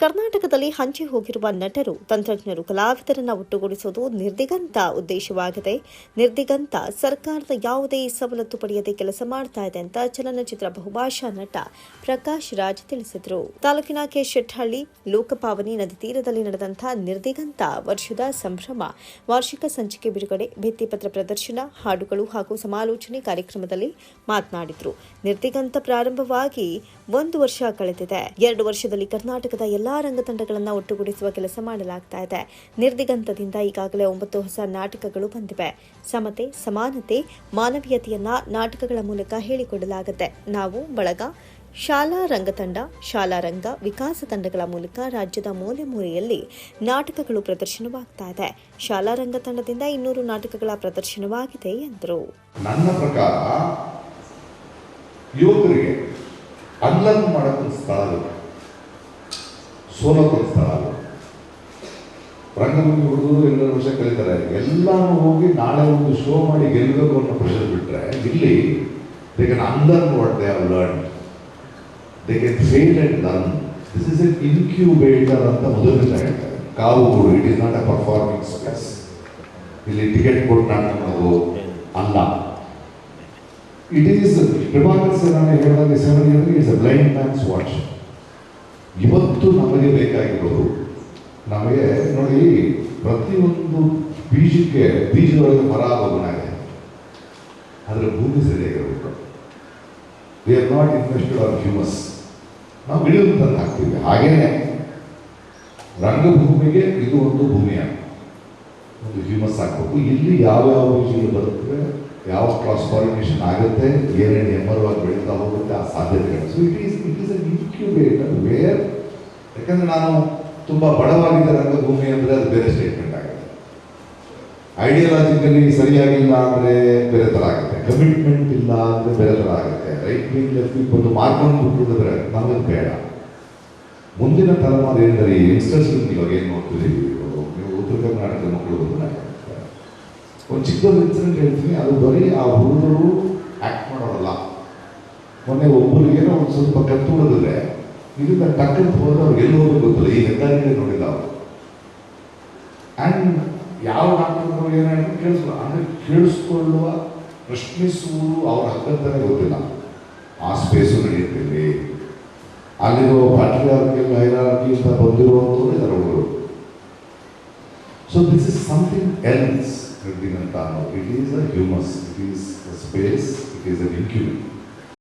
ಕರ್ನಾಟಕದಲ್ಲಿ ಹಂಚಿ ಹೋಗಿರುವ ನಟರು, ತಂತ್ರಜ್ಞರು, ಕಲಾವಿದರನ್ನ ಒಟ್ಟುಗೂಡಿಸುವುದು ನಿರ್ದಿಗಂತ ಉದ್ದೇಶವಾಗಿದೆ. ನಿರ್ದಿಗಂತ ಸರ್ಕಾರದ ಯಾವುದೇ ಸವಲತ್ತು ಪಡೆಯದೆ ಕೆಲಸ ಮಾಡ್ತಾ ಇದೆ ಅಂತ ಚಲನಚಿತ್ರ ಬಹುಭಾಷಾ ನಟ ಪ್ರಕಾಶ್ ರಾಜ್ ತಿಳಿಸಿದರು. ತಾಲೂಕಿನ ಕೆ ಶೆಟ್ಟಹಳ್ಳಿ ಲೋಕಪಾವನಿ ನದಿ ತೀರದಲ್ಲಿ ನಡೆದಂತಹ ನಿರ್ದಿಗಂತ ವರ್ಷದ ಸಂಭ್ರಮ, ವಾರ್ಷಿಕ ಸಂಚಿಕೆ ಬಿಡುಗಡೆ, ಭಿತ್ತಿಪತ್ರ ಪ್ರದರ್ಶನ, ಹಾಡುಗಳು ಹಾಗೂ ಸಮಾಲೋಚನೆ ಕಾರ್ಯಕ್ರಮದಲ್ಲಿ ಮಾತನಾಡಿದರು. ನಿರ್ದಿಗಂತ ಪ್ರಾರಂಭವಾಗಿ ಒಂದು ವರ್ಷ ಕಳೆದಿದೆ. ಎರಡು ವರ್ಷದಲ್ಲಿ ಕರ್ನಾಟಕದ ಎಲ್ಲಾ ರಂಗತಂಡಗಳನ್ನು ಒಟ್ಟುಗೂಡಿಸುವ ಕೆಲಸ ಮಾಡಲಾಗ್ತಾ ಇದೆ. ನಿರ್ದಿಗಂತದಿಂದ ಈಗಾಗಲೇ ಒಂಬತ್ತು ಹೊಸ ನಾಟಕಗಳು ಬಂದಿವೆ. ಸಮತೆ, ಸಮಾನತೆ, ಮಾನವೀಯತೆಯನ್ನ ನಾಟಕಗಳ ಮೂಲಕ ಹೇಳಿಕೊಡಲಾಗುತ್ತೆ. ನಾವು ಬಳಗ, ಶಾಲಾ ರಂಗತಂಡ, ಶಾಲಾ ರಂಗ ವಿಕಾಸ ತಂಡಗಳ ಮೂಲಕ ರಾಜ್ಯದ ಮೂಲೆ ಮೂಲೆಯಲ್ಲಿ ನಾಟಕಗಳು ಪ್ರದರ್ಶನವಾಗ್ತಾ ಇದೆ. ಶಾಲಾ ರಂಗ ತಂಡದಿಂದ ಇನ್ನೂರು ನಾಟಕಗಳ ಪ್ರದರ್ಶನವಾಗಿದೆ ಎಂದರು. ನನ್ನ ಪ್ರಕಾರ ಯುವಕರಿಗೆ ಅಲ್ಲನ್ನು ಮಾಡಕ್ಕೆ ಸ್ಥಳ ಸೋಲಕ್ಕೊಂದು ಸ್ಥಳ ಅದು ರಂಗಭೂಮಿ ಹುಡುಗರು ಎರಡು ವರ್ಷ ಕಲಿತಾರೆ ಎಲ್ಲಾನು ಹೋಗಿ ನಾಳೆ ಒಂದು ಶೋ ಮಾಡಿ ಗೆಲ್ಲಬೇಕು ಅನ್ನೋ ಪ್ರೆಷರ್ ಬಿಟ್ರೆ ಇಲ್ಲಿ they can unlearn what they have learn they can fail and learn this is an incubator ಅಂತ ಮೊದಲಿಂದ ಹೇಳ್ತಾರೆ. ಕಾವುಗಳು it is not a performing space ಇಲ್ಲಿ ಟಿಕೆಟ್ ಕೊಟ್ಟು ನಾಟಕ ಮಾಡೋದು ಅಲ್ಲ. ಇಟ್ ಈಸ್ ಪ್ರಭಾಕರ್ ಸೇನಾನಿ ಹೇಳಿದಾಗ seven year it's a blind man's watch ಇವತ್ತು ನಮಗೆ ಬೇಕಾಗಿರೋದು, ನಮಗೆ ನೋಡಿ ಪ್ರತಿಯೊಂದು ಬೀಜಕ್ಕೆ ಬೀಜದೊಳಗೆ ಮರ ಆಗೋಗುಣ ಇದೆ ಆದರೆ ಭೂಮಿ ಸರಿಯಾಗಿರಬೇಕು. We are not invested on humus ನಾವು ತಂದು ಹಾಕ್ತೀವಿ, ಹಾಗೇನೆ. ರಂಗಭೂಮಿಗೆ ಇದು ಒಂದು ಭೂಮಿಯ. ಒಂದು ಹ್ಯೂಮಸ್ ಹಾಕಬೇಕು. ಇಲ್ಲಿ ಯಾವ ಯಾವ ಬೀಜಗಳು ಬರುತ್ತೆ, ಯಾವ ಕ್ರಾಸ್ ಆಗುತ್ತೆ, ಏನೇನು ಎಮ್ಮರವಾಗಿ ಬೆಳೀತಾ ಹೋಗುತ್ತೆ ಆ ಸಾಧ್ಯತೆಗಳು. So it is it is an incubator where ಯಾಕಂದ್ರೆ ನಾನು ತುಂಬ ಬಡವಾಗಿದ್ದ ರಂಗಭೂಮಿ ಅಂದರೆ ಅದು ಬೇರೆ ಸ್ಟೇಟ್ಮೆಂಟ್ ಆಗುತ್ತೆ ಐಡಿಯಾಲಜಿಕಲಿ ಸರಿಯಾಗಿಲ್ಲ ಅಂದರೆ ಬೇರೆ ಥರ ಆಗುತ್ತೆ. ಕಮಿಟ್ಮೆಂಟ್ ಇಲ್ಲ ಅಂದರೆ ಬೇರೆ ಥರ ಆಗುತ್ತೆ. ರೈಟ್ ವಿಂಗ್ ಲೆಫ್ಟ್ ವಿಂಗ್ ಬಂದು ಮಾರ್ಕೊಂಡು ಬಿಟ್ಟಿದ್ರೆ ನಮಗೆ ಬೇಡ. ಮುಂದಿನ ತಲೆಮಾರು ಏನಂದರೆ ಈ ಯಂಗ್ಸ್ಟರ್ಸ್ ಇವಾಗ ಏನು ನೋಡ್ತಿದ್ದೀವಿ ನೀವು ಉತ್ತರ ಕರ್ನಾಟಕದ ಮಕ್ಕಳು ಒಂದು ಚಿಕ್ಕದೊಂದು ಇನ್ಸಿಡೆಂಟ್ ಹೇಳ್ತೀನಿ. ಅದು ಬರೀ ಆ ಹುಡುಗರು ಆ್ಯಕ್ಟ್ ಮಾಡೋರಲ್ಲ. ಮೊನ್ನೆ ಒಬ್ಬರಿಗೇನೋ ಒಂದು ಸ್ವಲ್ಪ ಕತ್ತು ಇದರಿಂದ ಟಕ್ಕಂತ ಹೋದ್ರೆ ಎಲ್ಲಿ ಹೋಗೋದು ಗೊತ್ತಿಲ್ಲ, ಈ ಹೆದ್ದಾರಿಗಳೇ ನೋಡಿಲ್ಲ ಅವರು. ಆ್ಯಂಡ್ ಯಾವ ಡಾಕ್ಟರ್ ಏನಾದ್ರು ಕೇಳಿಸ್ಕೊ ಅಂದರೆ ಕೇಳಿಸ್ಕೊಳ್ಳುವ, ಪ್ರಶ್ನಿಸುವುದು ಅವ್ರ ಹಕ್ಕಂತಾನೆ ಗೊತ್ತಿಲ್ಲ. ಆ ಸ್ಪೇಸು ನಡೆಯುತ್ತಿದೆ ಅಲ್ಲಿರುವ ಪ್ಯಾಟ್ರಿಯಾರ್ಕಲ್ ಹೈರಾರ್ಕಿ ಅಂತ ಬಂದಿರುವಂಥವ್ರು ಇದ್ದಾರೆ ಹುಡುಗರು. So this is something else ಅಂತ it is a humus it is a space it is an ಇನ್ಕ್ಯೂಬ್